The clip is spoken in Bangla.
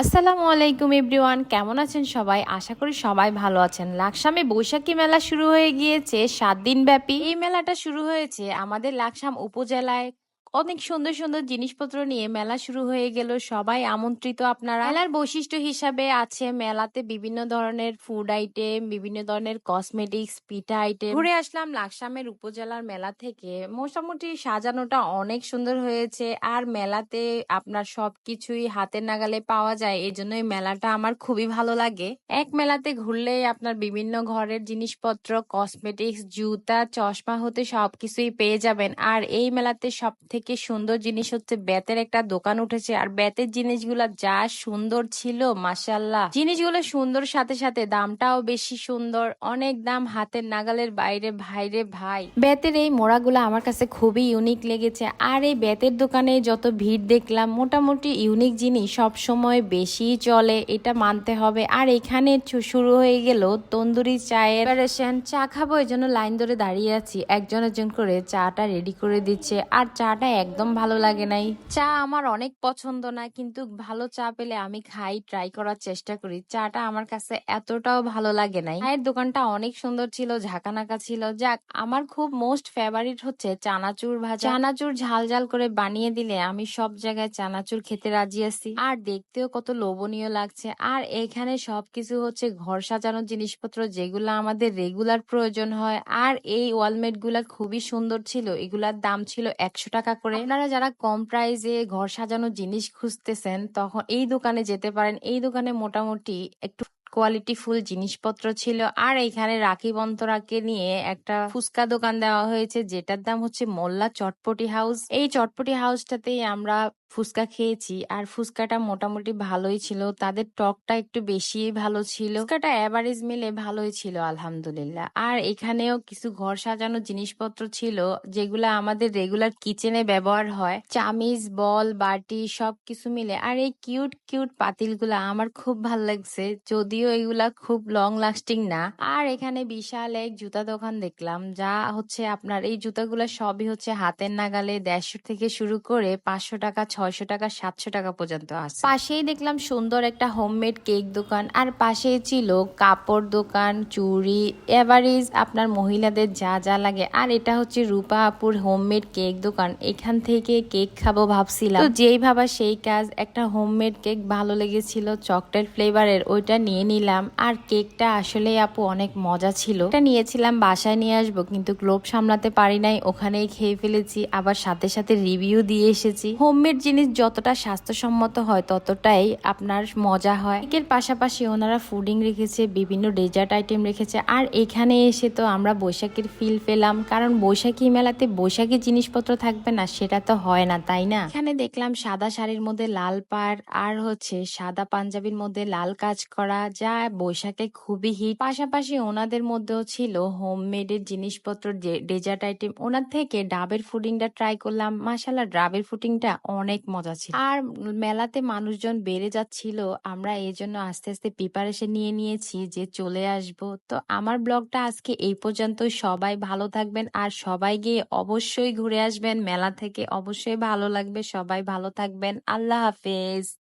আসসালামু আলাইকুম এভরিওয়ান, কেমন আছেন সবাই? আশা করি সবাই ভালো আছেন। লাকসামে বৈশাখী মেলা শুরু হয়ে গিয়েছে, সাত দিন ব্যাপী এই মেলাটা শুরু হয়েছে আমাদের লাকসাম উপজেলায়। অনেক সুন্দর সুন্দর জিনিসপত্র নিয়ে মেলা শুরু হয়ে গেল। সবাই আমন্ত্রিত আপনারা। মেলার বৈশিষ্ট্য হিসাবে আছে মেলাতে বিভিন্ন ধরনের ফুড আইটেম বিভিন্ন ধরনের কসমেটিক্স পিঠা আইটেম ঘুরে আসলাম লাকসামের উপজেলার মেলা থেকে। মোটামুটি সাজানোটা অনেক সুন্দর হয়েছে। আর মেলাতে আপনার সবকিছুই হাতের নাগালে পাওয়া যায়। এই জন্য মেলাটা আমার খুবই ভালো লাগে। এক মেলাতে ঘুরলেই আপনার বিভিন্ন ঘরের জিনিসপত্র কসমেটিক্স জুতা, চশমা হতে সবকিছুই পেয়ে যাবেন। আর এই মেলাতে সব থেকে সুন্দর জিনিস হচ্ছে বেতের একটা দোকান উঠেছে। আর বেতের জিনিসগুলা যা সুন্দর ছিল মাসাল্লাহ জিনিসগুলো সুন্দর, সাথে সাথে দামটাও বেশি সুন্দর। অনেক দাম হাতের নাগালের বাইরে, ভাইরে ভাই। বেতের এই মোড়াগুলো আমার কাছে খুবই ইউনিক লেগেছে। আর এই বেতের দোকানে যত ভিড় দেখলাম, মোটামুটি ইউনিক জিনিস সব সময় বেশি চলে, এটা মানতে হবে। আর এখানে শুরু হয়ে গেল তন্দুরি চায়ের চা খাব এই জন্য লাইন ধরে দাঁড়িয়ে আছি। একজন একজন করে চাটা রেডি করে দিচ্ছে। আর চাটা একদম ভালো লাগে নাই। চা আমার অনেক পছন্দ না, কিন্তু ভালো চা পেলে আমি খাই ট্রাই করার চেষ্টা করি। চাটা আমার কাছে এতটাও ভালো লাগে নাই। চায়ের দোকানটা অনেক সুন্দর ছিল, ঝাঁকানাকা ছিল। যাক, আমার খুব মোস্ট ফেভারিট হচ্ছে চানাচুর ভাজা। চানাচুর ঝাল ঝাল করে বানিয়ে দিলে আমি সব জায়গায় চানাচুর খেতে রাজি আছি। আর দেখতেও কত লোভনীয় লাগছে। আর এখানে সবকিছু হচ্ছে ঘর সাজানোর জিনিসপত্র, যেগুলো আমাদের রেগুলার প্রয়োজন হয়। আর এই ওয়ালমেটগুলা খুবই সুন্দর ছিল। এগুলার দাম ছিল একশো টাকা করে আপনারা যারা কম প্রাইসে ঘর সাজানোর জিনিস খুঁজতেছেন, তখন এই দোকানে যেতে পারেন। এই দোকানে মোটামুটি একটু কোয়ালিটি ফুল জিনিসপত্র ছিল। আর এখানে রাখি বন্তরাকে নিয়ে একটা ফুচকা দোকান দেওয়া হয়েছে, যেটার দাম হচ্ছে মোল্লা চটপটি হাউস। এই চটপটি হাউসটাতেই আমরা ফুচকা খেয়েছি, আর ফুচকাটা মোটামুটি ভালোই ছিল। তাদের টকটা একটু বেশি ভালো ছিল। ফুচকাটা এভারেজ মিলে ভালোই ছিল, আলহামদুলিল্লাহ। আর এখানেও কিছু ঘর সাজানোর জিনিসপত্র ছিল, যেগুলো আমাদের রেগুলার কিচেনে ব্যবহার হয়। চামিজ বল, বাটি, সবকিছু মিলে। আর এই কিউট কিউট পাতিলগুলা আমার খুব ভালো লাগছে। যদিও এগুলা খুব লং লাস্টিং না। আর এখানে বিশাল এক জুতা দোকান দেখলাম, যা হচ্ছে আপনার এই জুতাগুলা সবই হচ্ছে হাতের নাগালে দেড়শো থেকে শুরু করে পাঁচশো টাকা, ছয়শো টাকা, সাতশো টাকা পর্যন্ত আছে। পাশেই দেখলাম সুন্দর একটা হোমমেড কেক দোকান, আর পাশেই ছিল কাপড় দোকান, চুড়ি, এভারেজ, আপনার মহিলাদের যা যা লাগে। আর এটা হচ্ছে রূপা আপুর হোমমেড কেক দোকান, এখান থেকে কেক খাব ভাবছিলাম। যেই ভাবা সেই কাজ, একটা হোমমেড কেক ভালো লেগেছিল চকলেট ফ্লেভারের ওইটা নিয়ে নিলাম। আর কেকটা আসলে আপু অনেক মজা ছিল। এটা নিয়েছিলাম, বাসায় নিয়ে আসব, কিন্তু গ্লোব সামলাতে পারি নাই, ওখানেই খেয়ে ফেলেছি। আবার সাথে সাথে রিভিউ দিয়ে এসেছি। হোমমেড জিনিস যতটা স্বাস্থ্যসম্মত হয়, ততটাই আপনার মজা হয়। কেকের পাশাপাশি ওনারা ফুডিং রেখেছে, বিভিন্ন ডেজার্ট আইটেম রেখেছে। আর এখানে এসে তো আমরা বৈশাখীর ফিল পেলাম। কারণ বৈশাখী মেলাতে বৈশাখী জিনিসপত্র থাকবে না, সেটা তো হয় না, তাই না? এখানে দেখলাম সাদা শাড়ির মধ্যে লাল পাড়, আর হচ্ছে সাদা পাঞ্জাবির মধ্যে লাল কাজ করা যা বৈশাখে খুবই হিট। পাশাপাশি ওনাদের মধ্যেও ছিল হোমমেড এর জিনিসপত্র ডেজার্ট আইটেম ওনার থেকে ডাবের ফুডিংটা ট্রাই করলাম। মাসাল্লাহ ডাবের ফুডিংটা অনেক মজা ছিল। আর মেলাতে মানুষজন বেড়ে যাচ্ছিল। আমরা এই জন্য আস্তে আস্তে প্রিপারেশন নিয়ে নিয়েছি যে চলে আসব। তো আমার ব্লগটা আজকে এই পর্যন্ত সবাই ভালো থাকবেন আর সবাই গিয়ে অবশ্যই ঘুরে আসবেন। মেলা থেকে অবশ্যই ভালো লাগবে। সবাই ভালো থাকবেন। আল্লাহ হাফেজ।